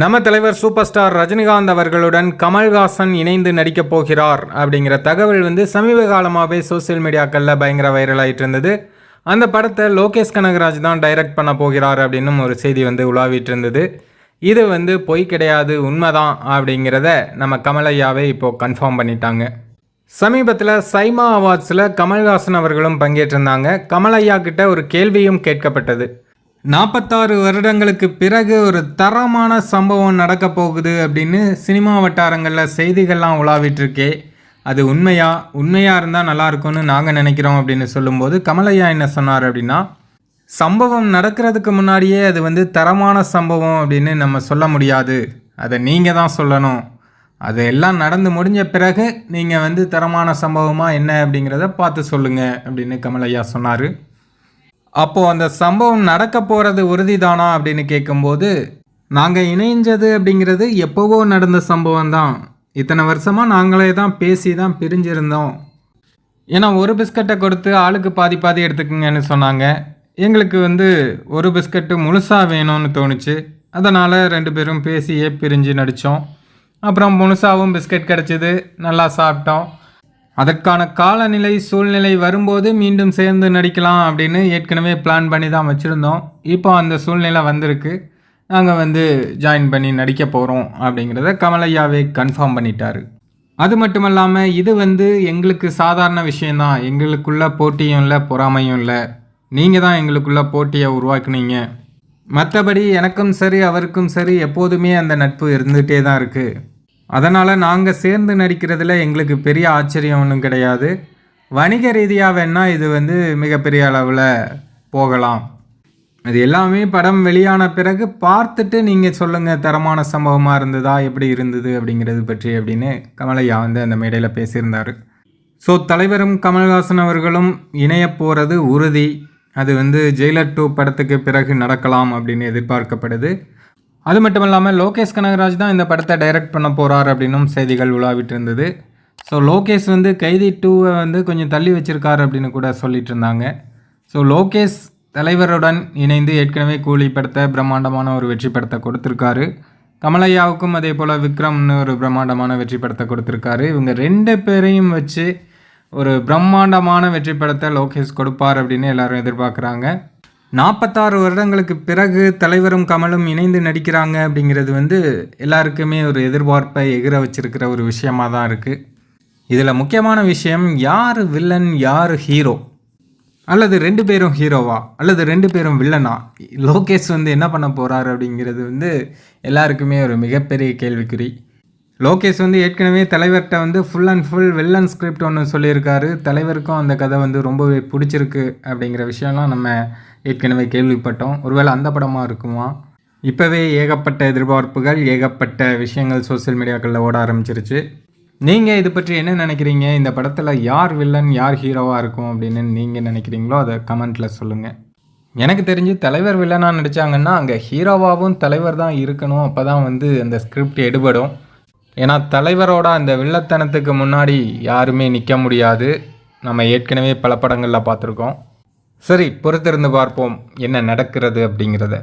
நம்ம தலைவர் super star Rajinikanth அவர்களுடன் கமல்ஹாசன் இணைந்து நடிக்கப் போகிறார் அப்படிங்கிற தகவல் வந்து சமீப காலமாகவே சோஷியல் மீடியாக்களில் பயங்கர வைரல் இருந்தது. அந்த படத்தை லோகேஷ் கனகராஜ் தான் டைரக்ட் பண்ண போகிறார் அப்படின்னும் ஒரு செய்தி வந்து உலாவிட்டு இருந்தது. இது வந்து பொய் கிடையாது உண்மைதான் அப்படிங்கிறத நம்ம கமலையாவே இப்போது கன்ஃபார்ம் பண்ணிட்டாங்க. சமீபத்தில் சைமா அவார்ட்ஸில் கமல்ஹாசன் அவர்களும் பங்கேற்றிருந்தாங்க. கமலையா கிட்ட ஒரு கேள்வியும் கேட்கப்பட்டது. நாற்பத்தாறு வருடங்களுக்கு பிறகு ஒரு தரமான சம்பவம் நடக்க போகுது அப்படின்னு சினிமா வட்டாரங்களில் செய்திகள்லாம் உலாவிட்டுருக்கே. அது உண்மையா? உண்மையாக இருந்தால் நல்லாயிருக்கும்னு நாங்கள் நினைக்கிறோம் அப்படின்னு சொல்லும்போது கமலையா என்ன சொன்னார் அப்படின்னா சம்பவம் நடக்கிறதுக்கு முன்னாடியே அது வந்து தரமான சம்பவம் அப்படின்னு நம்ம சொல்ல முடியாது. அதை நீங்கள் தான் சொல்லணும். அது எல்லாம் நடந்து முடிஞ்ச பிறகு நீங்கள் வந்து தரமான சம்பவமாக என்ன அப்படிங்கிறத பார்த்து சொல்லுங்கள் அப்படின்னு கமலையா சொன்னார். அப்போது அந்த சம்பவம் நடக்க போகிறது உறுதிதானா அப்படின்னு கேட்கும்போது நாங்கள் இணைஞ்சது அப்படிங்கிறது எப்போவோ நடந்த சம்பவம் தான். இத்தனை வருஷமாக நாங்களே தான் பேசி தான் பிரிஞ்சிருந்தோம். ஏன்னா ஒரு பிஸ்கட்டை கொடுத்து ஆளுக்கு பாதி பாதி எடுத்துக்கங்கன்னு சொன்னாங்க. எங்களுக்கு வந்து ஒரு பிஸ்கட்டு முழுசாக வேணும்னு தோணுச்சு. அதனால் ரெண்டு பேரும் பேசியே பிரிஞ்சு நடித்தோம் அப்புறம் முழுசாவும் பிஸ்கட் கிடச்சிது. நல்லா சாப்பிட்டோம். அதற்கான காலநிலை சூழ்நிலை வரும்போது மீண்டும் சேர்ந்து நடிக்கலாம் அப்படின்னு ஏற்கனவே பிளான் பண்ணி தான் வச்சுருந்தோம். இப்போ அந்த சூழ்நிலை வந்திருக்கு. நாங்கள் வந்து ஜாயின் பண்ணி நடிக்க போகிறோம் அப்படிங்கிறத கமலையாவே கன்ஃபார்ம் பண்ணிட்டாரு. அது மட்டும் இல்லாமல் இது வந்து எங்களுக்கு சாதாரண விஷயந்தான் எங்களுக்குள்ள போட்டியும் இல்லை பொறாமையும் இல்லை. நீங்கள் தான் எங்களுக்குள்ள போட்டியை உருவாக்குனீங்க. மற்றபடி எனக்கும் சரி அவருக்கும் சரி எப்போதுமே அந்த நட்பு இருந்துகிட்டே தான் இருக்குது அதனால் நாங்கள் சேர்ந்து நடிக்கிறதுல எங்களுக்கு பெரிய ஆச்சரியம் ஒன்றும் கிடையாது. வணிக ரீதியாக வேணால் இது வந்து மிகப்பெரிய அளவில் போகலாம். அது எல்லாமே படம் வெளியான பிறகு பார்த்துட்டு நீங்கள் சொல்லுங்கள் தரமான சம்பவமாக இருந்ததா எப்படி இருந்தது அப்படிங்கிறது பற்றி அப்படின்னு கமலையா வந்து அந்த மேடையில் பேசியிருந்தார். ஸோ தலைவரும் கமல்ஹாசன் அவர்களும் இணைய போகிறது உறுதி. அது வந்து ஜெயிலர் டூ படத்துக்கு பிறகு நடக்கலாம் அப்படின்னு எதிர்பார்க்கப்படுது. அது மட்டும் இல்லாமல் லோகேஷ் கனகராஜ் தான் இந்த படத்தை டைரக்ட் பண்ண போகிறார் அப்படின்னும் செய்திகள் உலாவிட்டு இருந்தது ஸோ லோகேஷ் வந்து கைதி டூவை வந்து கொஞ்சம் தள்ளி வச்சுருக்காரு அப்படின்னு கூட சொல்லிட்டு இருந்தாங்க ஸோ லோகேஷ் தலைவருடன் இணைந்து ஏற்கனவே கூலி படத்தை பிரம்மாண்டமான ஒரு வெற்றி படத்தை கொடுத்துருக்காரு. கமலையாவுக்கும் அதே போல் விக்ரம்னு ஒரு பிரம்மாண்டமான வெற்றி படத்தை கொடுத்துருக்காரு. இவங்க ரெண்டு பேரையும் வச்சு ஒரு பிரம்மாண்டமான வெற்றி படத்தை லோகேஷ் கொடுப்பார் அப்படின்னு எல்லாரும் எதிர்பார்க்குறாங்க. நாற்பத்தாறு வருடங்களுக்கு பிறகு தலைவரும் கமலும் இணைந்து நடிக்கிறாங்க அப்படிங்கிறது வந்து எல்லாருக்குமே ஒரு எதிர்பார்ப்பை எகிர வச்சிருக்கிற ஒரு விஷயமாக தான் இருக்குது இதில் முக்கியமான விஷயம் யார் வில்லன் யார் ஹீரோ? அல்லது ரெண்டு பேரும் ஹீரோவா? அல்லது ரெண்டு பேரும் வில்லனா? லோகேஷ் வந்து என்ன பண்ண போகிறாரு அப்படிங்கிறது வந்து எல்லாருக்குமே ஒரு மிகப்பெரிய கேள்விக்குறி. லோகேஷ் வந்து ஏற்கனவே தலைவர்கிட்ட வந்து full and full villain script ஒன்று சொல்லியிருக்காரு. தலைவருக்கும் அந்த கதை வந்து ரொம்பவே பிடிச்சிருக்கு அப்படிங்கிற விஷயம்லாம் நம்ம ஏற்கனவே கேள்விப்பட்டோம். ஒருவேளை அந்த படமாக இருக்குமா? இப்போவே ஏகப்பட்ட எதிர்பார்ப்புகள் ஏகப்பட்ட விஷயங்கள் சோஷியல் மீடியாக்களில் ஓட ஆரம்பிச்சிருச்சு. நீங்கள் இது பற்றி என்ன நினைக்கிறீங்க? இந்த படத்தில் யார் வில்லன் யார் ஹீரோவாக இருக்கும் அப்படின்னு நீங்கள் நினைக்கிறீங்களோ அதை கமெண்ட்டில் சொல்லுங்கள் எனக்கு தெரிஞ்சு தலைவர் வில்லனாக நடித்தாங்கன்னா அங்கே ஹீரோவாகவும் தலைவர் தான் இருக்கணும். அப்போ தான் வந்து அந்த ஸ்கிரிப்ட் எடுபடும். ஏன்னா தலைவரோட அந்த வில்லத்தனத்துக்கு முன்னாடி யாருமே நிற்க முடியாது. நம்ம ஏற்கனவே பல படங்களில் பார்த்துருக்கோம். சரி பொறுத்திருந்து பார்ப்போம் என்ன நடக்கிறது அப்படிங்கிறத.